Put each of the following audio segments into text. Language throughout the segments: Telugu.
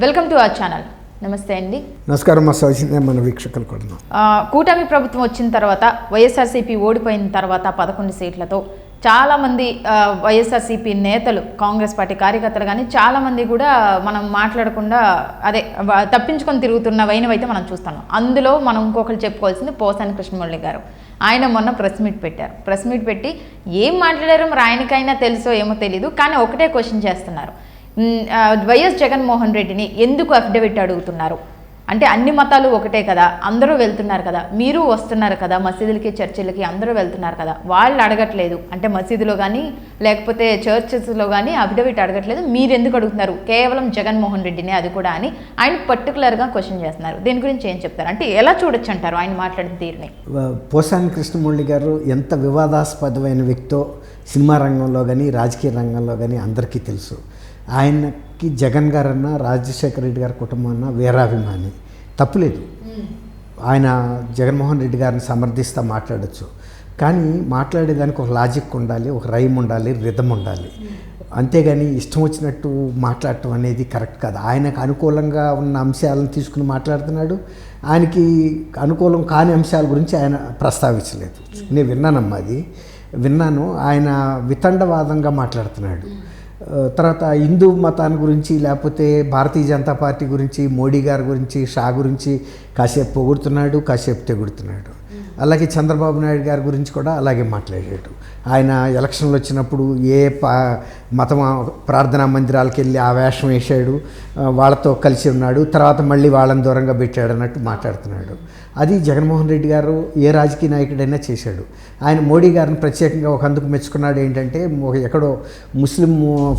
వెల్కమ్ టు అవర్ ఛానల్ నమస్తే అండి నమస్కారం మా మన వీక్షకులు కూడా కూటమి ప్రభుత్వం వచ్చిన తర్వాత వైఎస్ఆర్సీపీ ఓడిపోయిన తర్వాత పదకొండు సీట్లతో చాలామంది వైఎస్ఆర్సీపీ నేతలు కాంగ్రెస్ పార్టీ కార్యకర్తలు కానీ చాలామంది కూడా మనం మాట్లాడకుండా అదే తప్పించుకొని తిరుగుతున్న వైనవైతే మనం చూస్తున్నాం అందులో మనం ఇంకొకరు చెప్పుకోవాల్సింది పోసాని కృష్ణమురళి గారు. ఆయన మొన్న ప్రెస్ మీట్ పెట్టారు. ప్రెస్ మీట్ పెట్టి ఏం మాట్లాడారో మరి ఆయనకైనా తెలుసో ఏమో తెలీదు కానీ ఒకటే క్వశ్చన్ చేస్తున్నారు. వైఎస్ జగన్మోహన్ రెడ్డిని ఎందుకు అఫిడవిట్ అడుగుతున్నారు? అంటే అన్ని మతాలు ఒకటే కదా అందరూ వెళ్తున్నారు కదా మీరు వస్తున్నారు కదా మసీదులకి చర్చిలకి అందరూ వెళ్తున్నారు కదా వాళ్ళు అడగట్లేదు. అంటే మసీదులో కానీ లేకపోతే చర్చెస్లో కానీ అఫిడవిట్ అడగట్లేదు. మీరు ఎందుకు అడుగుతున్నారు? కేవలం జగన్మోహన్ రెడ్డినే అది కూడా అని ఆయన పర్టికులర్గా క్వశ్చన్ చేస్తున్నారు. దీని గురించి ఏం చెప్తారు? అంటే ఎలా చూడొచ్చు అంటారు ఆయన మాట్లాడిన తీరుని? పోసాని కృష్ణమురళి గారు ఎంత వివాదాస్పదమైన వ్యక్తో సినిమా రంగంలో కానీ రాజకీయ రంగంలో కానీ అందరికీ తెలుసు. ఆయనకి జగన్ గారన్నా రాజశేఖర రెడ్డి గారి కుటుంబం అన్నా వీరాభిమాని. తప్పులేదు. ఆయన జగన్మోహన్ రెడ్డి గారిని సమర్థిస్తూ మాట్లాడచ్చు. కానీ మాట్లాడేదానికి ఒక లాజిక్ ఉండాలి ఒక రైమ్ ఉండాలి రిధం ఉండాలి. అంతేగాని ఇష్టం వచ్చినట్టు మాట్లాడటం అనేది కరెక్ట్ కాదు. ఆయనకు అనుకూలంగా ఉన్న అంశాలను తీసుకుని మాట్లాడుతున్నాడు. ఆయనకి అనుకూలం కాని అంశాల గురించి ఆయన ప్రస్తావించలేదు. నేను విన్నానమ్మా అది. విన్నాను. ఆయన వితండవాదంగా మాట్లాడుతున్నాడు. తర్వాత హిందూ మతాన్ని గురించి లేకపోతే భారతీయ జనతా పార్టీ గురించి మోడీ గారి గురించి షా గురించి కాసేపు పొగుడుతున్నాడు కాసేపు తెగుడుతున్నాడు. అలాగే చంద్రబాబు నాయుడు గారి గురించి కూడా అలాగే మాట్లాడాడు. ఆయన ఎలక్షన్లు వచ్చినప్పుడు ఏ పా ప్రార్థనా మందిరాలకు వెళ్ళి ఆ వేషం వేశాడు వాళ్ళతో కలిసి ఉన్నాడు తర్వాత మళ్ళీ వాళ్ళని దూరంగా పెట్టాడు అన్నట్టు మాట్లాడుతున్నాడు. అది జగన్మోహన్ రెడ్డి గారు ఏ రాజకీయ నాయకుడైనా చేశాడు. ఆయన మోడీ గారిని ప్రత్యేకంగా ఒక అందుకు మెచ్చుకున్నాడు ఏంటంటే ఎక్కడో ముస్లిం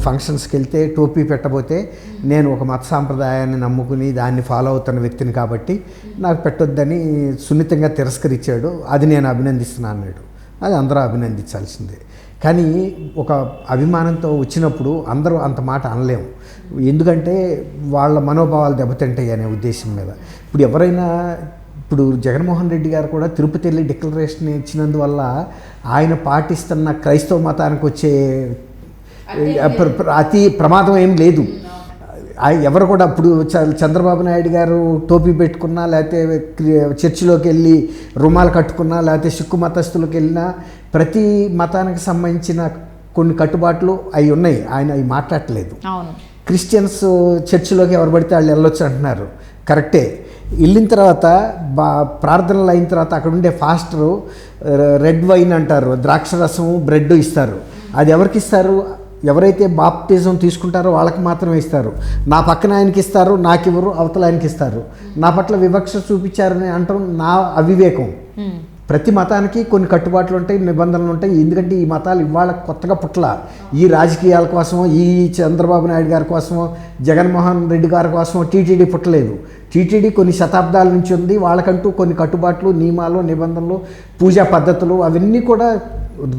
ఫంక్షన్స్కి వెళ్తే టోపీ పెట్టబోతే నేను ఒక మత సాంప్రదాయాన్ని నమ్ముకుని దాన్ని ఫాలో అవుతున్న వ్యక్తిని కాబట్టి నాకు పెట్టొద్దని సున్నితంగా తిరస్కరించాడు. అది నేను అభినందిస్తున్నాను అన్నాడు. అది అందరూ అభినందించాల్సిందే. కానీ ఒక అభిమానంతో వచ్చినప్పుడు అందరూ అంత మాట అనలేము. ఎందుకంటే వాళ్ళ మనోభావాలు దెబ్బతింటాయి అనే ఉద్దేశం మీద. ఇప్పుడు ఎవరైనా ఇప్పుడు జగన్మోహన్ రెడ్డి గారు కూడా తిరుపతి వెళ్ళి డిక్లరేషన్ ఇచ్చినందువల్ల ఆయన పాటిస్తున్న క్రైస్తవ మతానికి వచ్చే అతి ప్రమాదం ఏం లేదు. ఎవరు కూడా ఇప్పుడు చ- చంద్రబాబు నాయుడు గారు టోపీ పెట్టుకున్నా లేకపోతే చర్చిలోకి వెళ్ళి రుమాలు కట్టుకున్నా లేకపోతే సిక్కు మతస్థులకు వెళ్ళినా ప్రతి మతానికి సంబంధించిన కొన్ని కట్టుబాట్లు అవి ఉన్నాయి. ఆయన అవి మాట్లాడట్లేదు అవును. క్రిస్టియన్స్ చర్చిలోకి ఎవరు పడితే వాళ్ళు వెళ్ళొచ్చు అంటున్నారు. కరెక్టే. వెళ్ళిన తర్వాత బా ప్రార్థనలు అయిన తర్వాత అక్కడ ఉండే ఫాస్టరు రెడ్ వైన్ అంటారు. ద్రాక్ష రసము బ్రెడ్ ఇస్తారు. అది ఎవరికి ఇస్తారు? ఎవరైతే బాప్టిజం తీసుకుంటారో వాళ్ళకి మాత్రమే ఇస్తారు. నా పక్కన ఆయనకి ఇస్తారు నాకు ఇవ్వరు అవతల ఆయనకి ఇస్తారు. నా పట్ల వివక్ష చూపించారని అంటాం నా అవివేకం. ప్రతి మతానికి కొన్ని కట్టుబాట్లు ఉంటాయి నిబంధనలు ఉంటాయి. ఎందుకంటే ఈ మతాలు ఇవాళ కొత్తగా పుట్ల ఈ రాజకీయాల కోసమో ఈ చంద్రబాబు నాయుడు గారి కోసమో జగన్మోహన్ రెడ్డి గారి కోసమో టీటీడీ పుట్టలేదు. టీటీడీ కొన్ని శతాబ్దాల నుంచి ఉంది. వాళ్ళకంటూ కొన్ని కట్టుబాట్లు నియమాలు నిబంధనలు పూజా పద్ధతులు అవన్నీ కూడా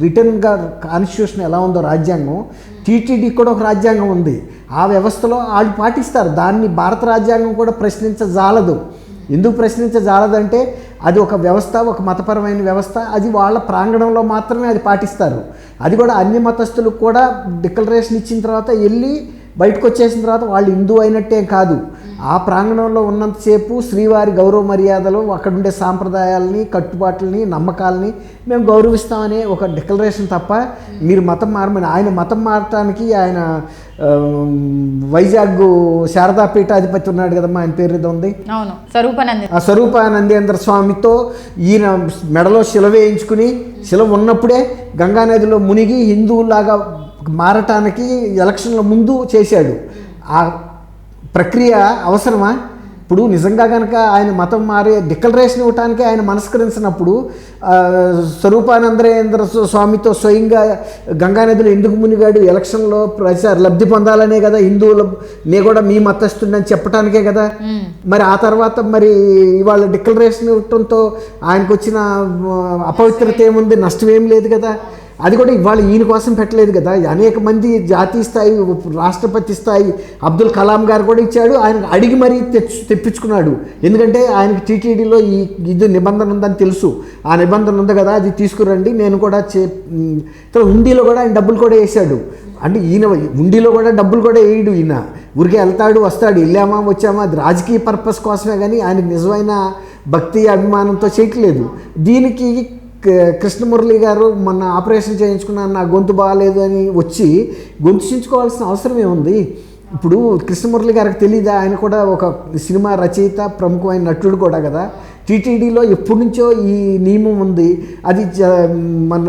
రిటర్న్గా కాన్స్టిట్యూషన్ ఎలా ఉందో రాజ్యాంగం టీటీడీ కూడా ఒక రాజ్యాంగం ఉంది. ఆ వ్యవస్థలో వాళ్ళు పాటిస్తారు. దాన్ని భారత రాజ్యాంగం కూడా ప్రశ్నించజాలదు. ఎందుకు ప్రశ్నించజాలదంటే అది ఒక వ్యవస్థ ఒక మతపరమైన వ్యవస్థ అది వాళ్ళ ప్రాంగణంలో మాత్రమే అది పాటిస్తారు. అది కూడా అన్ని మతస్థులకు కూడా డిక్లరేషన్ ఇచ్చిన తర్వాత వెళ్ళి బయటకు వచ్చేసిన తర్వాత వాళ్ళు హిందూ అయినట్టే కాదు. ఆ ప్రాంగణంలో ఉన్నంతసేపు శ్రీవారి గౌరవ మర్యాదలు అక్కడ ఉండే సాంప్రదాయాలని కట్టుబాట్లని నమ్మకాలని మేము గౌరవిస్తామనే ఒక డిక్లరేషన్ తప్ప మీరు మతం మారమని ఆయన మతం మారటానికి ఆయన వైజాగ్ శారదా పీఠాధిపతి ఉన్నాడు కదమ్మా ఆయన పేరు ఏదో ఉంది. స్వరూపానంది. ఆ స్వరూపానందేంద్ర స్వామితో ఈయన మెడలో శిల వేయించుకుని శిల ఉన్నప్పుడే గంగానదిలో మునిగి హిందువులాగా మారటానికి ఎలక్షన్ల ముందు చేశాడు. ఆ ప్రక్రియ అవసరమా? ఇప్పుడు నిజంగా కనుక ఆయన మతం మారి డిక్లరేషన్ ఇవ్వటానికి ఆయన మనస్కరించినప్పుడు ఆ, స్వరూపానందేంద్ర స్వ- స్వామితో స్వయంగా గంగానదిలో ఎందుకు మునిగాడు? ఎలక్షన్లో ప్రచార లబ్ధి పొందాలనే కదా హిందువుల నే కూడా మీ మతస్థుడని చెప్పటానికే కదా? మరి ఆ తర్వాత మరి ఇవాళ డిక్లరేషన్ ఇవ్వటంతో ఆయనకు వచ్చిన అపవిత్రత ఏముంది? నష్టం ఏం లేదు కదా? అది కూడా ఇవాళ ఈయన కోసం పెట్టలేదు కదా. అనేక మంది జాతీయ స్థాయి రాష్ట్రపతి స్థాయి అబ్దుల్ కలాం గారు కూడా ఇచ్చాడు. ఆయన అడిగి మరీ తెచ్చు తెప్పించుకున్నాడు. ఎందుకంటే ఆయనకి టీటీడీలో ఈ ఇది నిబంధన ఉందని తెలుసు. ఆ నిబంధన ఉంది కదా అది తీసుకురండి. నేను కూడా చే హుండీలో కూడా ఆయన డబ్బులు కూడా వేసాడు. అంటే ఈయన హుండీలో కూడా డబ్బులు కూడా వేయడు ఈయన. ఊరికే వెళ్తాడు వస్తాడు వెళ్ళామా వచ్చామా అది రాజకీయ పర్పస్ కోసమే కానీ ఆయనకు నిజమైన భక్తి అభిమానంతో చేయట్లేదు. దీనికి కృష్ణమురళి గారు మొన్న ఆపరేషన్ చేయించుకున్నాను నా గొంతు బాగాలేదు అని వచ్చి గొంతు చించుకోవాల్సిన అవసరం ఏముంది? ఇప్పుడు కృష్ణమురళి గారికి తెలియదా ఆయన కూడా ఒక సినిమా రచయిత ప్రముఖమైన నటుడు కూడా కదా. టీటీడీలో ఎప్పటి నుంచో ఈ నియమం ఉంది. అది జ మన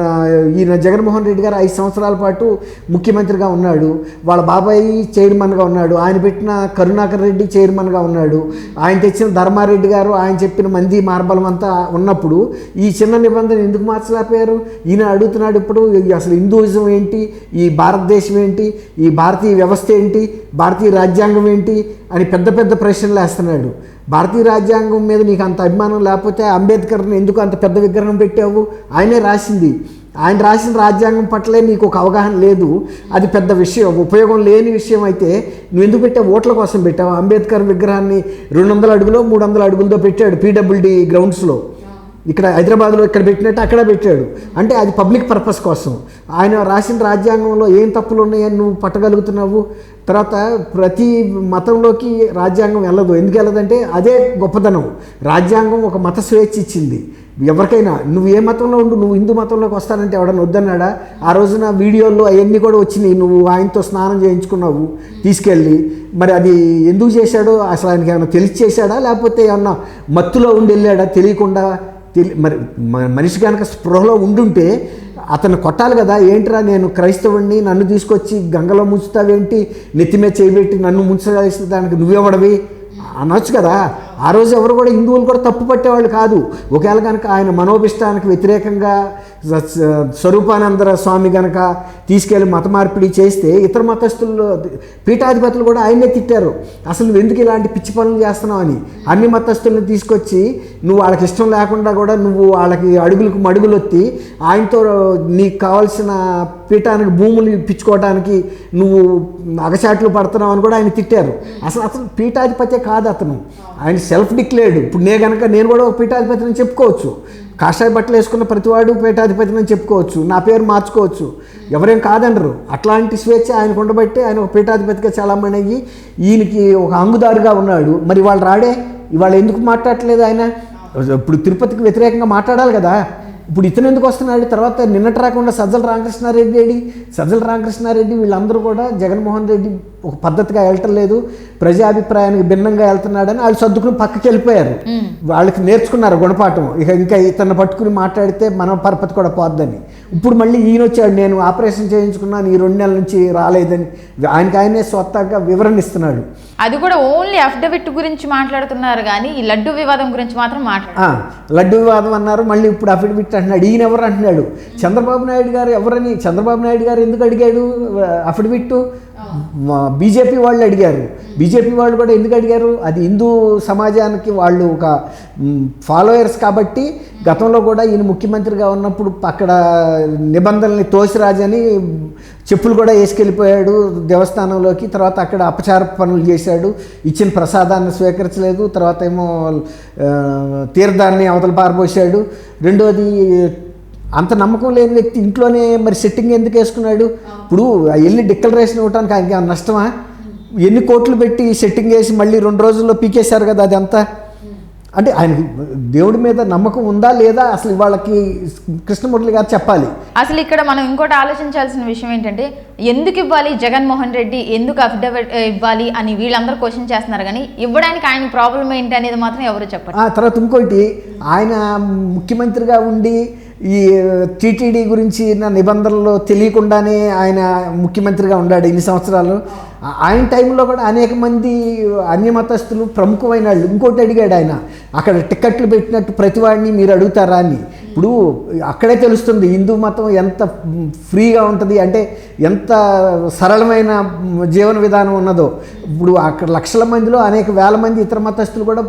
ఈయన జగన్మోహన్ రెడ్డి గారు ఐదు సంవత్సరాల పాటు ముఖ్యమంత్రిగా ఉన్నాడు. వాళ్ళ బాబాయ్ చైర్మన్గా ఉన్నాడు. ఆయన పెట్టిన కరుణాకర్ రెడ్డి చైర్మన్గా ఉన్నాడు. ఆయన తెచ్చిన ధర్మారెడ్డి గారు ఆయన చెప్పిన మంది మార్బలం అంతా ఉన్నప్పుడు ఈ చిన్న నిబంధన ఎందుకు మార్చలేకపోయారు? ఈయన అడుగుతున్నాడు ఇప్పుడు అసలు హిందూయిజం ఏంటి? ఈ భారతదేశం ఏంటి? ఈ భారతీయ వ్యవస్థ ఏంటి? భారతీయ రాజ్యాంగం ఏంటి? అని పెద్ద పెద్ద ప్రశ్నలు వేస్తున్నాడు. భారతీయ రాజ్యాంగం మీద నీకు అంత అభిమానం లేకపోతే అంబేద్కర్ని ఎందుకు అంత పెద్ద విగ్రహం పెట్టావు? ఆయనే రాసింది. ఆయన రాసిన రాజ్యాంగం పట్లే నీకు ఒక అవగాహన లేదు. అది పెద్ద విషయం ఉపయోగం లేని విషయం అయితే నువ్వు ఎందుకు పెట్టావు? ఓట్ల కోసం పెట్టావు? అంబేద్కర్ విగ్రహాన్ని రెండు వందల అడుగులో మూడు వందల అడుగులతో పెట్టాడు పీడబ్ల్యూడి గ్రౌండ్స్లో. ఇక్కడ హైదరాబాద్లో ఇక్కడ పెట్టినట్టు అక్కడ పెట్టాడు. అంటే అది పబ్లిక్ పర్పస్ కోసం. ఆయన రాసిన రాజ్యాంగంలో ఏం తప్పులు ఉన్నాయని నువ్వు పట్టగలుగుతున్నావు? తర్వాత ప్రతి మతంలోకి రాజ్యాంగం వెళ్ళదు. ఎందుకు వెళ్ళదంటే అదే గొప్పతనం. రాజ్యాంగం ఒక మత స్వేచ్ఛ ఇచ్చింది. ఎవరికైనా నువ్వు ఏ మతంలో ఉండు నువ్వు హిందూ మతంలోకి వస్తానంటే ఎవడన్నా వద్దన్నాడా? ఆ రోజున వీడియోల్లో అవన్నీ కూడా వచ్చినాయి. నువ్వు ఆయనతో స్నానం చేయించుకున్నావు తీసుకెళ్ళి. మరి అది ఎందుకు చేశాడో? అసలు ఆయనకి ఏమైనా తెలిసి చేశాడా? లేకపోతే ఏమన్నా మత్తులో ఉండి వెళ్ళాడా? తెలియకుండా మరి మ- మనిషి కనుక స్పృహలో ఉండుంటే అతను కొట్టాలి కదా ఏంట్రా నేను క్రైస్తవుడిని నన్ను తీసుకొచ్చి గంగలో ముంచుతావేంటి నెత్తిమే మీద చేయబెట్టి నన్ను ముంచడానికి దానికి నువ్వెవడవి అనొచ్చు కదా. ఆ రోజు ఎవరు కూడా హిందువులు కూడా తప్పు పట్టేవాళ్ళు కాదు. ఒకవేళ కనుక ఆయన మనోభిష్టానికి వ్యతిరేకంగా స్వరూపానందర స్వామి కనుక తీసుకెళ్ళి మత మార్పిడి చేస్తే ఇతర మతస్థుల్లో పీఠాధిపతులు కూడా ఆయన్నే తిట్టారు. అసలు ఎందుకు ఇలాంటి పిచ్చి పనులు చేస్తున్నావు అని. అన్ని మతస్థుల్ని తీసుకొచ్చి నువ్వు వాళ్ళకి ఇష్టం లేకుండా కూడా నువ్వు వాళ్ళకి అడుగులకు మడుగులు ఒత్తి ఆయనతో నీకు కావాల్సిన పీఠానికి భూములు ఇప్పించుకోవడానికి నువ్వు అగచాట్లు పడుతున్నావు అని కూడా ఆయన తిట్టారు. అసలు అతను పీఠాధిపతే కాదు అతను. ఆయన సెల్ఫ్ డిక్లేర్డ్ ఇప్పుడు నేను కనుక నేను కూడా ఒక పీఠాధిపతిని చెప్పుకోవచ్చు. కాషాయ బట్టలు వేసుకున్న ప్రతివాడు పీఠాధిపతిని చెప్పుకోవచ్చు. నా పేరు మార్చుకోవచ్చు. ఎవరేం కాదనరు. అట్లాంటి స్వేచ్ఛ ఆయనకు ఉండబట్టి ఆయన ఒక పీఠాధిపతిగా చాలామంది అయ్యి ఈయనకి ఒక అంగుదారుగా ఉన్నాడు. మరి వాళ్ళు రాడే? ఇవాళ ఎందుకు మాట్లాడట్లేదు ఆయన? ఇప్పుడు తిరుపతికి వ్యతిరేకంగా మాట్లాడాలి కదా. ఇప్పుడు ఇతను ఎందుకు వస్తున్నాడు? తర్వాత నిన్నటి రాకుండా సజ్జల రామకృష్ణారెడ్డి సజ్జల రామకృష్ణారెడ్డి వీళ్ళందరూ కూడా జగన్మోహన్ రెడ్డి ఒక పద్ధతిగా వెళ్ళటం లేదు. ప్రజాభిప్రాయానికి భిన్నంగా వెళ్తున్నాడని వాళ్ళు సర్దుకుని పక్కకి వెళ్ళిపోయారు. వాళ్ళకి నేర్చుకున్నారు గుణపాఠం. ఇక ఇంకా ఇతన్ని పట్టుకుని మాట్లాడితే మన పరపతి కూడా పోద్దని. ఇప్పుడు మళ్ళీ ఈయన వచ్చాడు. నేను ఆపరేషన్ చేయించుకున్నాను. ఈ రెండు నెలల నుంచి రాలేదని ఆయనకి ఆయనే స్వతహాగా వివరణ ఇస్తున్నాడు. అది కూడా ఓన్లీ అఫిడవిట్ గురించి మాట్లాడుతున్నారు కానీ ఈ లడ్డు వివాదం గురించి మాత్రం మాట్లాడారు. ఆ, లడ్డు వివాదం అన్నారు. మళ్ళీ ఇప్పుడు అఫిడవిట్ అంటున్నాడు. ఈయన ఎవరు అంటున్నాడు? చంద్రబాబు నాయుడు గారు ఎవరని? చంద్రబాబు నాయుడు గారు ఎందుకు అడిగాడు? అఫిడవిట్ బీజేపీ వాళ్ళు అడిగారు. బీజేపీ వాళ్ళు కూడా ఎందుకు అడిగారు? అది హిందూ సమాజానికి వాళ్ళు ఒక ఫాలోయర్స్ కాబట్టి గతంలో కూడా ఈయన ముఖ్యమంత్రిగా ఉన్నప్పుడు అక్కడ నిబంధనల్ని తోసిరాజని చెప్పులు కూడా వేసుకెళ్ళిపోయాడు దేవస్థానంలోకి. తర్వాత అక్కడ అపచార పనులు చేశాడు. ఇచ్చిన ప్రసాదాన్ని స్వీకరించలేదు. తర్వాత ఏమో తీర్థాన్ని అవతల పారబోసాడు. రెండోది అంత నమ్మకం లేని వ్యక్తి ఇంట్లోనే మరి సెట్టింగ్ ఎందుకు వేసుకున్నాడు? ఇప్పుడు వెళ్ళి డిక్లరేషన్ ఇవ్వడానికి ఆయనకి నష్టమా? ఎన్ని కోట్లు పెట్టి సెట్టింగ్ వేసి మళ్ళీ రెండు రోజుల్లో పీకేశారు కదా అదంతా? అంటే ఆయనకి దేవుడి మీద నమ్మకం ఉందా లేదా? అసలు వాళ్ళకి కృష్ణమురళి గారు చెప్పాలి. అసలు ఇక్కడ మనం ఇంకోటి ఆలోచించాల్సిన విషయం ఏంటంటే ఎందుకు ఇవ్వాలి జగన్మోహన్ రెడ్డి? ఎందుకు అఫిడవిట్ ఇవ్వాలి అని వీళ్ళందరూ క్వశ్చన్ చేస్తున్నారు కానీ ఇవ్వడానికి ఆయన ప్రాబ్లం ఏంటి అనేది మాత్రం ఎవరు చెప్పరు. ఆ తర్వాత ఇంకోటి ఆయన ముఖ్యమంత్రిగా ఉండి ఈ టీటీడీ గురించి నా నిబంధనలు తెలియకుండానే ఆయన ముఖ్యమంత్రిగా ఉన్నాడు ఇన్ని సంవత్సరాలు. ఆయన టైంలో కూడా అనేక మంది అన్యమతస్తులు ప్రముఖమైన వాళ్ళు ఇంకోటి అడిగాడు ఆయన. అక్కడ టిక్కెట్లు పెట్టినట్టు ప్రతివాడిని మీరు అడుగుతారా అని. ఇప్పుడు అక్కడే తెలుస్తుంది హిందూ మతం ఎంత ఫ్రీగా ఉంటుంది అంటే ఎంత సరళమైన జీవన విధానం ఉన్నదో. ఇప్పుడు అక్కడ లక్షల మందిలో అనేక వేల మంది ఇతర మతస్థులు కూడా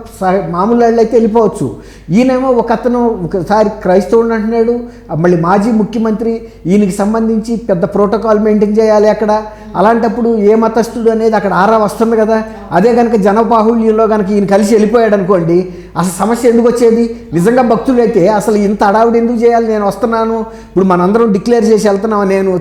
మామూలు వాళ్ళు అయితే వెళ్ళిపోవచ్చు. ఈయనేమో ఒక అతను ఒకసారి క్రైస్తవుడు అంటున్నాడు మళ్ళీ మాజీ ముఖ్యమంత్రి ఈయనకి సంబంధించి పెద్ద ప్రోటోకాల్ మెయింటైన్ చేయాలి అక్కడ. అలాంటప్పుడు ఏ మతస్థుడు అనేది అక్కడ ఆరా వస్తుంది కదా. అదే కనుక జనబాహుళ్యంలో కనుక ఈయన కలిసి వెళ్ళిపోయాడు అనుకోండి అసలు సమస్య ఎందుకు వచ్చేది? నిజంగా భక్తులైతే అసలు ఇంత అడావుడు ఎందుకు చేయాలి? నేను వస్తున్నాను. ఇప్పుడు మనందరం డిక్లేర్ చేసి వెళ్తున్నాం. నేను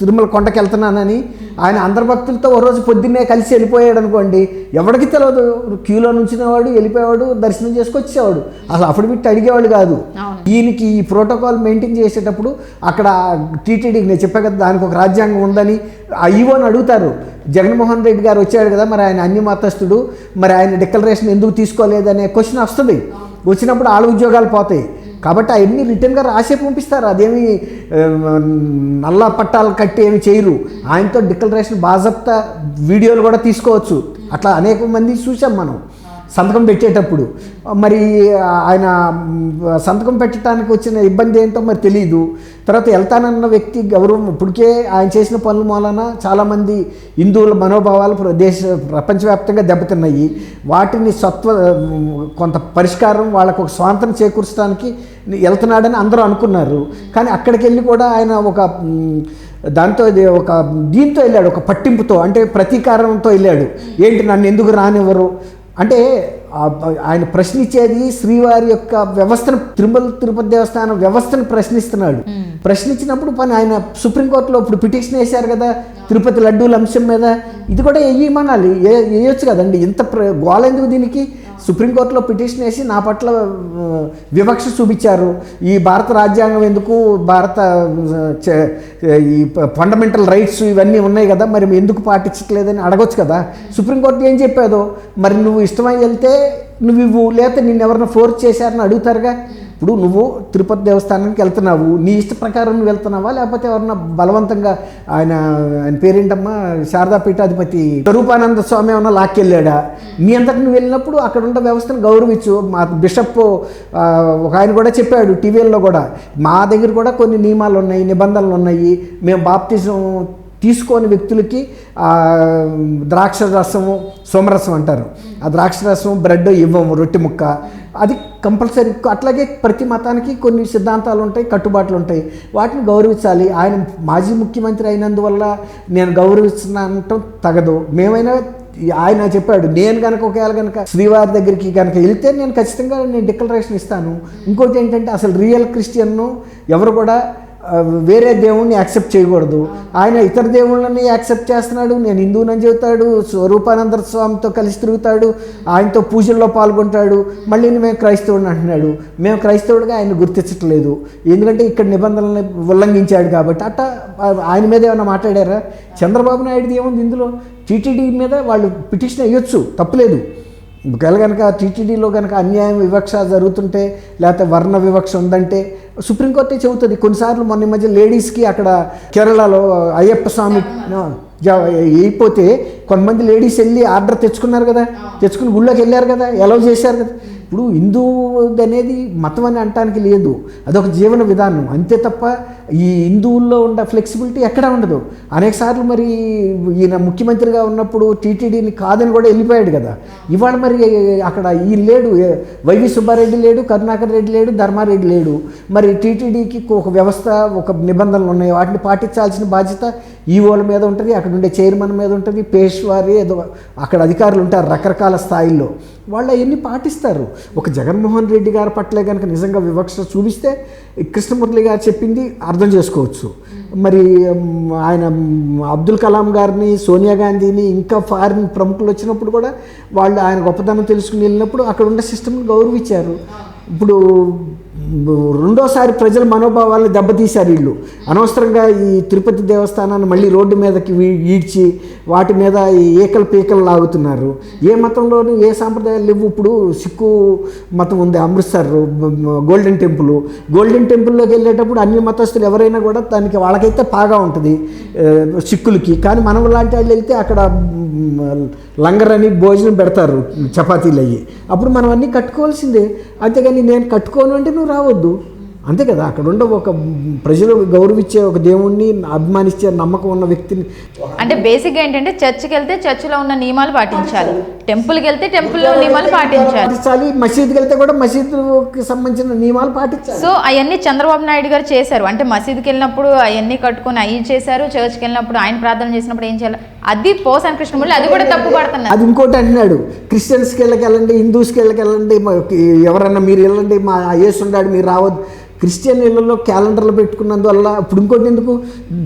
తిరుమల కొండకి వెళ్తున్నానని ఆయన అందరి భక్తులతో ఓ రోజు పొద్దున్నే కలిసి వెళ్ళిపోయాడు అనుకోండి. ఎవరికి తెలియదు క్యూలో నుంచినవాడు వెళ్ళిపోయేవాడు దర్శనం చేసుకొచ్చేవాడు. అసలు అప్పుడు బిట్టి అడిగేవాడు కాదు. ఈయనకి ఈ ప్రోటోకాల్ మెయింటైన్ చేసేటప్పుడు అక్కడ టీటీడీకి నేను చెప్పా కదా దానికి ఒక రాజ్యాంగం ఉందని ఈవోని అడుగుతారు. జగన్మోహన్ రెడ్డి గారు వచ్చాడు కదా మరి ఆయన అన్య మతస్థుడు మరి ఆయన డిక్లరేషన్ ఎందుకు తీసుకోలేదనే క్వశ్చన్ వస్తుంది వస్తుంది. వచ్చినప్పుడు వాళ్ళ ఉద్యోగాలు పోతాయి. కాబట్టి అవన్నీ రిటర్న్గా రాసే పంపిస్తారు. అదేమి నల్ల పట్టాలు కట్టి ఏమి చేయరు. ఆయనతో డిక్లరేషన్ బాజప్తా వీడియోలు కూడా తీసుకోవచ్చు. అట్లా అనేక మంది చూసాం మనం. సంతకం పెట్టేటప్పుడు. మరి ఆయన సంతకం పెట్టడానికి వచ్చిన ఇబ్బంది ఏంటో మరి తెలియదు తర్వాత వెళ్తానన్న వ్యక్తి గౌరవం ఇప్పటికే ఆయన చేసిన పనుల మూలన చాలామంది హిందువుల మనోభావాలు ప్ర- దేశ ప్రపంచవ్యాప్తంగా దెబ్బతిన్నాయి. వాటిని సత్వ కొంత పరిష్కారం వాళ్ళకు ఒక స్వాతంత్రం చేకూర్చడానికి వెళ్తున్నాడని అందరూ అనుకున్నారు. కానీ అక్కడికి వెళ్ళి కూడా ఆయన ఒక దాంతో ఒక దీంతో వెళ్ళాడు. ఒక పట్టింపుతో అంటే ప్రతీకారంతో వెళ్ళాడు. ఏంటి నన్ను ఎందుకు రానివ్వరు? అంటే ఆయన ప్రశ్నించేది శ్రీవారి యొక్క వ్యవస్థను తిరుమల తిరుపతి దేవస్థానం వ్యవస్థను ప్రశ్నిస్తున్నాడు. ప్రశ్నించినప్పుడు పని ఆయన సుప్రీంకోర్టులో ఇప్పుడు పిటిషన్ వేశారు కదా తిరుపతి లడ్డూల అంశం మీద. ఇది కూడా వేయమనాలి ఏ- వేయొచ్చు కదండి. ఇంత ప్ర- గోల ఎందుకు దీనికి? సుప్రీంకోర్టులో పిటిషన్ వేసి నా పట్ల వివక్ష చూపించారు. ఈ భారత రాజ్యాంగం ఎందుకు భారత ఈ ఫండమెంటల్ రైట్స్ ఇవన్నీ ఉన్నాయి కదా మరి ఎందుకు పాటించట్లేదని అడగొచ్చు కదా. సుప్రీంకోర్టు ఏం చెప్పాదో మరి నువ్వు ఇష్టమై వెళ్తే నువ్వు ఇవ్వు లేకపోతే నిన్ను ఫోర్స్ చేశారని అడుగుతారుగా? ఇప్పుడు నువ్వు తిరుపతి దేవస్థానానికి వెళ్తున్నావు నీ ఇష్ట ప్రకారం నువ్వు వెళ్తున్నావా? లేకపోతే ఎవరన్నా బలవంతంగా ఆయన ఆయన పేరేంటమ్మా? శారదా పీఠాధిపతి స్వరూపానంద స్వామి ఏమన్నా లాక్కెళ్ళాడా? నీ అంతటి నువ్వు వెళ్ళినప్పుడు అక్కడ ఉన్న వ్యవస్థను గౌరవించు. మా బిషప్ ఒక ఆయన కూడా చెప్పాడు టీవీల్లో కూడా మా దగ్గర కూడా కొన్ని నియమాలు ఉన్నాయి నిబంధనలు ఉన్నాయి. మేము బాప్తిజం తీసుకోని వ్యక్తులకి ద్రాక్ష రసము సోమరసం అంటారు. ఆ ద్రాక్ష రసం బ్రెడ్ ఇవ్వము రొట్టె ముక్క. అది కంపల్సరీ. అట్లాగే ప్రతి మతానికి కొన్ని సిద్ధాంతాలు ఉంటాయి కట్టుబాట్లు ఉంటాయి. వాటిని గౌరవించాలి. ఆయన మాజీ ముఖ్యమంత్రి అయినందువల్ల నేను గౌరవిస్తున్నానంటాం తగదు. మేమైనా ఆయన చెప్పాడు నేను కనుక ఒకవేళ కనుక శ్రీవారి దగ్గరికి కనుక వెళ్తే నేను ఖచ్చితంగా నేను డిక్లరేషన్ ఇస్తాను. ఇంకోటి ఏంటంటే అసలు రియల్ క్రిస్టియన్ను ఎవరు కూడా వేరే దేవుణ్ణి యాక్సెప్ట్ చేయకూడదు. ఆయన ఇతర దేవుళ్ళని యాక్సెప్ట్ చేస్తున్నాడు నేను హిందువునని చెబుతాడు స్వరూపానంద స్వామితో కలిసి తిరుగుతాడు ఆయనతో పూజల్లో పాల్గొంటాడు మళ్ళీ మేము క్రైస్తవుడిని అంటున్నాడు. మేము క్రైస్తవుడిగా ఆయన గుర్తించట్లేదు. ఎందుకంటే ఇక్కడ నిబంధనలను ఉల్లంఘించాడు కాబట్టి. అట్ట ఆయన మీద ఏమైనా మాట్లాడారా? చంద్రబాబు నాయుడుది ఏముంది ఇందులో? టీటీడీ మీద వాళ్ళు పిటిషన్ వేయొచ్చు తప్పులేదు. ఒకవేళ కనుక టీటీడీలో కనుక అన్యాయం వివక్ష జరుగుతుంటే లేకపోతే వర్ణ వివక్ష ఉందంటే సుప్రీంకోర్టే చెబుతుంది. కొన్నిసార్లు మొన్న మధ్య లేడీస్కి అక్కడ కేరళలో అయ్యప్ప స్వామి అయిపోతే కొంతమంది లేడీస్ వెళ్ళి ఆర్డర్ తెచ్చుకున్నారు కదా. తెచ్చుకుని గుళ్ళోకి వెళ్ళారు కదా. ఎలా చేశారు కదా. ఇప్పుడు హిందూ అనేది మతం అని అంటానికి లేదు. అదొక జీవన విధానం. అంతే తప్ప ఈ హిందువుల్లో ఉన్న ఫ్లెక్సిబిలిటీ ఎక్కడా ఉండదు. అనేకసార్లు మరి ఈయన ముఖ్యమంత్రిగా ఉన్నప్పుడు టీటీడీని కాదని కూడా వెళ్ళిపోయాడు కదా. ఇవాళ మరి అక్కడ ఈయన లేడు. వైవి సుబ్బారెడ్డి లేడు కరుణాకర్ రెడ్డి లేడు ధర్మారెడ్డి లేడు. మరి టీటీడీకి ఒక వ్యవస్థ ఒక నిబంధనలు ఉన్నాయి. వాటిని పాటించాల్సిన బాధ్యత ఈవోల మీద ఉంటుంది అక్కడ ఉండే చైర్మన్ మీద ఉంటుంది పేష్వారి ఏదో అక్కడ అధికారులు ఉంటారు రకరకాల స్థాయిల్లో. వాళ్ళు అవన్నీ పాటిస్తారు. ఒక జగన్మోహన్ రెడ్డి గారి పట్లే కనుక నిజంగా వివక్ష చూపిస్తే కృష్ణమూర్తి గారు చెప్పింది అర్థం చేసుకోవచ్చు. మరి ఆయన అబ్దుల్ కలాం గారిని సోనియా గాంధీని ఇంకా ఫారిన్ ప్రముఖులు వచ్చినప్పుడు కూడా వాళ్ళు ఆయన గొప్పతనం తెలుసుకుని వెళ్ళినప్పుడు అక్కడ ఉండే సిస్టమ్ని గౌరవించారు. ఇప్పుడు రెండోసారి ప్రజల మనోభావాలను దెబ్బతీశారు వీళ్ళు. అనవసరంగా ఈ తిరుపతి దేవస్థానాన్ని మళ్ళీ రోడ్డు మీదకి ఈడ్చి వాటి మీద ఈ ఏకలు పీకలు లాగుతున్నారు. ఏ మతంలోనూ ఏ సాంప్రదాయాలు లేవు. ఇప్పుడు సిక్కు మతం ఉంది అమృత్సర్ గోల్డెన్ టెంపుల్. గోల్డెన్ టెంపుల్లోకి వెళ్ళేటప్పుడు అన్ని మతస్థులు ఎవరైనా కూడా దానికి వాళ్ళకైతే బాగా ఉంటుంది సిక్కులకి. కానీ మనం లాంటి వాళ్ళు వెళ్తే అక్కడ లంగర్ అని భోజనం పెడతారు చపాతీలు అయ్యి అప్పుడు మనం అన్నీ కట్టుకోవాల్సిందే. అంతేగాని నేను కట్టుకోను అంటే నువ్వు రావద్దు. అంతే కదా అక్కడ ఉండే ఒక ప్రజలు గౌరవించే ఒక దేవుణ్ణి అభిమానించే నమ్మకం ఉన్న వ్యక్తిని అంటే బేసిక్గా ఏంటంటే చర్చికి వెళ్తే చర్చిలో ఉన్న నియమాలు పాటించాలి. టెంపుల్కి వెళ్తే టెంపుల్లో నియమాలు పాటించాలి. పాటించాలి. మసీదుకి వెళ్తే కూడా మసీదుకి సంబంధించిన నియమాలు పాటించాలి. సో అవన్నీ చంద్రబాబు నాయుడు గారు చేశారు. అంటే మసీదుకి వెళ్ళినప్పుడు అవన్నీ కట్టుకొని అవి చేశారు చర్చ్కి వెళ్ళినప్పుడు ఆయన ప్రార్థన చేసినప్పుడు ఏం చేయాలి? అది పోసాని కృష్ణమూర్తి అది కూడా తప్పు పడుతున్నారు అది ఇంకోటి అంటున్నాడు క్రిస్టియన్స్కి వెళ్ళకెళ్ళండి హిందూస్కి వెళ్ళకెళ్ళండి ఎవరన్నా మీరు వెళ్ళండి మా యేసు ఉన్నాడు మీరు రావద్దు. క్రిస్టియన్ ఇళ్ళల్లో క్యాలెండర్లు పెట్టుకున్నందువల్ల ఇప్పుడు ఇంకోటి ఎందుకు?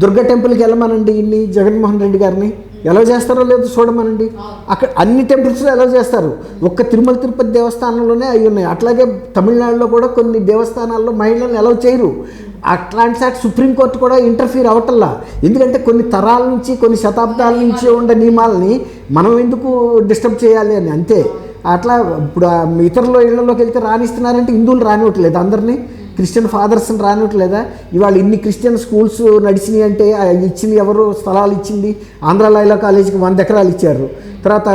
దుర్గ టెంపుల్కి వెళ్ళమనండి ఇన్ని జగన్మోహన్ రెడ్డి గారిని. ఎలా చేస్తారో లేదో చూడమనండి. అక్కడ అన్ని టెంపుల్స్లో ఎలా చేస్తారు. ఒక్క తిరుమల తిరుపతి దేవస్థానంలోనే అవి ఉన్నాయి. అట్లాగే తమిళనాడులో కూడా కొన్ని దేవస్థానాల్లో మహిళలను ఎలా చేయరు. అట్లాంటి సాటి సుప్రీంకోర్టు కూడా ఇంటర్ఫీర్ అవటల్లా ఎందుకంటే కొన్ని తరాల నుంచి కొన్ని శతాబ్దాల నుంచి ఉండే నియమాలని మనం ఎందుకు డిస్టర్బ్ చేయాలి అని? అంతే. అట్లా ఇప్పుడు ఇతరుల ఇళ్ళలోకి వెళ్తే రాణిస్తున్నారంటే హిందువులు రానివ్వట్లేదు అందరినీ. క్రిస్టియన్ ఫాదర్స్ని రానివ్వట్లేదా ఇవాళ ఇన్ని క్రిస్టియన్ స్కూల్స్ నడిచినాయి అంటే ఇచ్చింది ఎవరు? స్థలాలు ఇచ్చింది? ఆంధ్ర లైలా కాలేజీకి వంద ఎకరాలు ఇచ్చారు. తర్వాత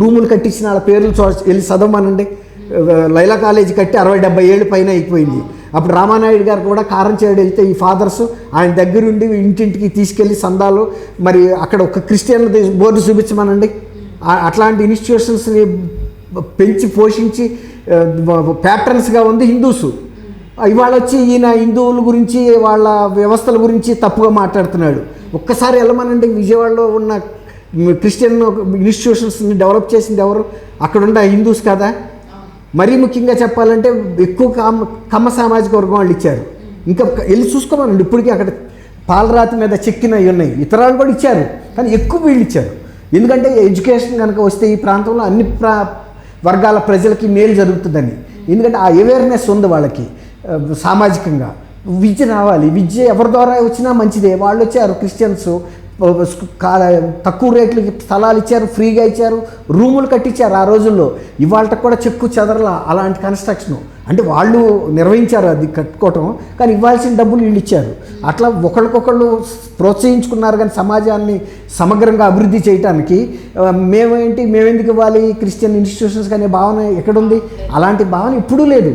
రూములు కట్టించిన వాళ్ళ పేర్లు చూ వెళ్ళి చదవమనండి. లైలా కాలేజీ కట్టి అరవై డెబ్బై ఏళ్ళు పైన అయిపోయింది. అప్పుడు రామానాయుడు గారు కూడా కారం చేయడం వెళ్తే ఈ ఫాదర్స్ ఆయన దగ్గరుండి ఇంటింటికి తీసుకెళ్ళి సందాలు మరి అక్కడ ఒక క్రిస్టియన్ బోర్డు చూపించమనండి. అట్లాంటి ఇన్స్టిట్యూషన్స్ని పెంచి పోషించి ప్యాటర్న్స్గా ఉంది హిందూస్. ఇవాళ వచ్చి ఈయన హిందువుల గురించి వాళ్ళ వ్యవస్థల గురించి తప్పుగా మాట్లాడుతున్నాడు. ఒక్కసారి వెళ్ళమనండి విజయవాడలో ఉన్న క్రిస్టియన్ ఇన్స్టిట్యూషన్స్ని డెవలప్ చేసింది ఎవరు? అక్కడున్న హిందూస్ కదా? మరీ ముఖ్యంగా చెప్పాలంటే ఎక్కువ కమ్మ కమ్మ సామాజిక వర్గం వాళ్ళు ఇచ్చారు. ఇంకా వెళ్ళి చూసుకోమనండి ఇప్పటికీ అక్కడ పాలరాతి మీద చెక్కినవి ఉన్నాయి. ఇతరాలు కూడా ఇచ్చారు కానీ ఎక్కువ వీళ్ళు ఇచ్చారు. ఎందుకంటే ఎడ్యుకేషన్ కనుక వస్తే ఈ ప్రాంతంలో అన్ని ప్రా వర్గాల ప్రజలకి మేలు జరుగుతుందని. ఎందుకంటే ఆ అవేర్నెస్ ఉంది వాళ్ళకి. సామాజికంగా. విద్య రావాలి. విద్య ఎవరి ద్వారా వచ్చినా మంచిదే. వాళ్ళు వచ్చారు క్రిస్టియన్స్ తక్కువ రేట్లకి స్థలాలు ఇచ్చారు ఫ్రీగా ఇచ్చారు రూములు కట్టించారు ఆ రోజుల్లో. ఇవాళ కూడా చెక్కు చెదరల అలాంటి కన్స్ట్రక్షన్. అంటే వాళ్ళు నిర్వహించారు అది కట్టుకోవటం కానీ ఇవ్వాల్సిన డబ్బులు వీళ్ళు ఇచ్చారు. అట్లా ఒకళ్ళకొకళ్ళు ప్రోత్సహించుకున్నారు కానీ సమాజాన్ని సమగ్రంగా అభివృద్ధి చేయడానికి మేమేంటి మేమెందుకు ఇవ్వాలి? క్రిస్టియన్ ఇన్స్టిట్యూషన్స్ అనే భావన ఎక్కడుంది? అలాంటి భావన ఇప్పుడు లేదు.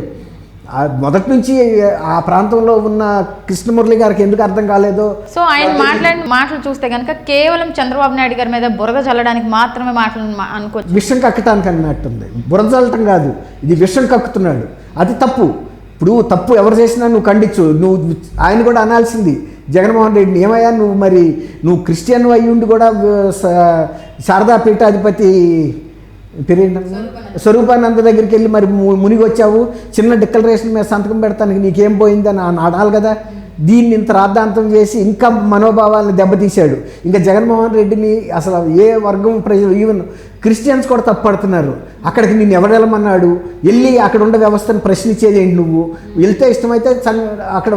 మొదటి నుంచి ఆ ప్రాంతంలో ఉన్న కృష్ణమురళి గారికి ఎందుకు అర్థం కాలేదో సో ఆయన మాట్లాడిన మాటలు చూస్తే కనుక కేవలం చంద్రబాబు నాయుడు గారి మీద బురద చల్లడానికి మాత్రమే మాటలు అనుకోవచ్చు. విషం కక్కటానికి అన్నట్టుంది బురదలటం కాదు ఇది విషం కక్కుతున్నాడు. అది తప్పు. ఇప్పుడు తప్పు ఎవరు చేసినా నువ్వు ఖండించు. నువ్వు ఆయన కూడా అనాల్సింది. జగన్మోహన్ రెడ్డిని ఏమయ్యా నువ్వు మరి? నువ్వు క్రిస్టియన్ అయ్యి ఉండి కూడా శారదా పీఠాధిపతి పేరేంటన్నా స్వరూపానంద. దగ్గరికి వెళ్ళి మరి మునిగి వచ్చావు చిన్న డిక్లరేషన్ మీద సంతకం పెడతానికి నీకేం పోయిందని అని అనాలి కదా. దీన్ని ఇంత రాద్ధాంతం చేసి ఇంకా మనోభావాలను దెబ్బతీశాడు. ఇంకా జగన్మోహన్ రెడ్డిని అసలు ఏ వర్గం ప్రజలు ఈవెన్ క్రిస్టియన్స్ కూడా తప్పుపడుతున్నారు. అక్కడికి నిన్ను ఎవరు వెళ్ళమన్నాడు? వెళ్ళి అక్కడ ఉండే వ్యవస్థను ప్రశ్నించేది ఏంటి నువ్వు? వెళ్తే ఇష్టమైతే అక్కడ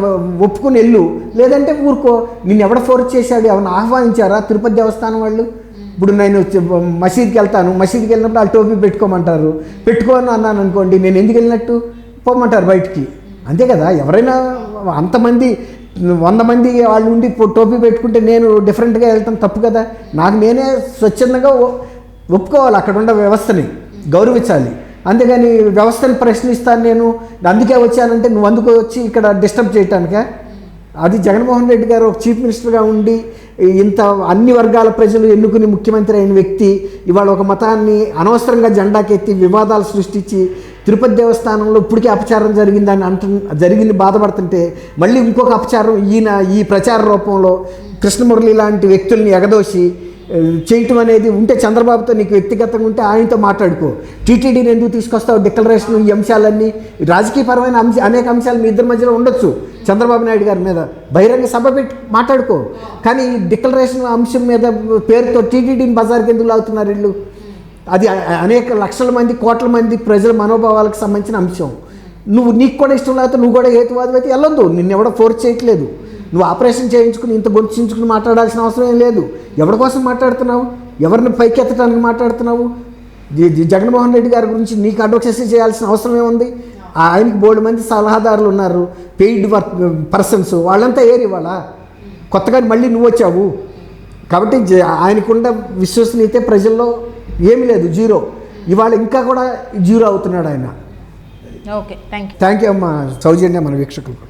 ఒప్పుకుని వెళ్ళు. లేదంటే ఊరుకో. నిన్ను ఎవడ ఫోర్స్ చేశాడు? ఎవరిని ఆహ్వానించారా? తిరుపతి దేవస్థానం వాళ్ళు? ఇప్పుడు నేను మసీద్కి వెళ్తాను. మసీద్కి వెళ్ళినప్పుడు వాళ్ళు టోపీ పెట్టుకోమంటారు. పెట్టుకోను అన్నాను అనుకోండి నేను ఎందుకు వెళ్ళినట్టు? పోమంటారు బయటికి. అంతే కదా? ఎవరైనా అంతమంది వంద మంది వాళ్ళు ఉండి టోపీ పెట్టుకుంటే నేను డిఫరెంట్గా వెళ్తాను తప్పు కదా? నాకు నేనే స్వచ్ఛందంగా ఒప్పుకోవాలి. అక్కడ ఉన్న వ్యవస్థని గౌరవించాలి. అందుకని వ్యవస్థని ప్రశ్నిస్తాను నేను. అందుకే వచ్చానంటే నువ్వు అందుకు వచ్చి ఇక్కడ డిస్టర్బ్ చేయటానికా? అది జగన్మోహన్ రెడ్డి గారు ఒక చీఫ్ మినిస్టర్గా ఉండి ఇంత అన్ని వర్గాల ప్రజలు ఎన్నుకుని ముఖ్యమంత్రి అయిన వ్యక్తి ఇవాళ ఒక మతాన్ని అనవసరంగా జెండాకెత్తి వివాదాలు సృష్టించి తిరుపతి దేవస్థానంలో ఇప్పటికే అపచారం జరిగిందని అంటు జరిగింది బాధపడుతుంటే మళ్ళీ ఇంకొక అపచారం ఈయన ఈ ప్రచార రూపంలో కృష్ణమురళి లాంటి వ్యక్తుల్ని ఎగదోసి చేయటం అనేది ఉంటే చంద్రబాబుతో నీకు వ్యక్తిగతంగా ఉంటే ఆయనతో మాట్లాడుకో. టీటీడీని ఎందుకు తీసుకొస్తావు? డిక్లరేషన్ ఈ అంశాలన్నీ రాజకీయపరమైన అంశ అనేక అంశాలు మీ ఇద్దరి మధ్యలో ఉండొచ్చు. చంద్రబాబు నాయుడు గారి మీద బహిరంగ సభ పెట్టి మాట్లాడుకో. కానీ డిక్లరేషన్ అంశం మీద పేరుతో టీటీడీని బజార్కి ఎందుకు లాగుతున్నారు వీళ్ళు? అది అనేక లక్షల మంది కోట్ల మంది ప్రజల మనోభావాలకు సంబంధించిన అంశం. నువ్వు నీకు కూడా ఇష్టం లేకపోతే నువ్వు కూడా హేతువాదం అయితే వెళ్ళొద్దు. నిన్ను ఎవడో ఫోర్స్ చేయట్లేదు. నువ్వు ఆపరేషన్ చేయించుకుని ఇంత గొంతుంచుకుని మాట్లాడాల్సిన అవసరం ఏం లేదు. ఎవరి కోసం మాట్లాడుతున్నావు? ఎవరిని పైకెత్తడానికి మాట్లాడుతున్నావు? జగన్మోహన్ రెడ్డి గారి గురించి నీకు అడ్వకేసీ చేయాల్సిన అవసరం ఏముంది? ఆయనకి బోర్డు మంది సలహాదారులు ఉన్నారు. Paid work persons. వాళ్ళంతా ఏరి వాళ్ళ కొత్తగా మళ్ళీ నువ్వు వచ్చావు. కాబట్టి జ- ఆయనకున్న విశ్వసనీయత ప్రజల్లో ఏమీ లేదు. జీరో. ఇవాళ ఇంకా కూడా జీరో అవుతున్నాడు ఆయన. Okay. Thank you thank you అమ్మా. సౌజన్య మన వీక్షకులకు.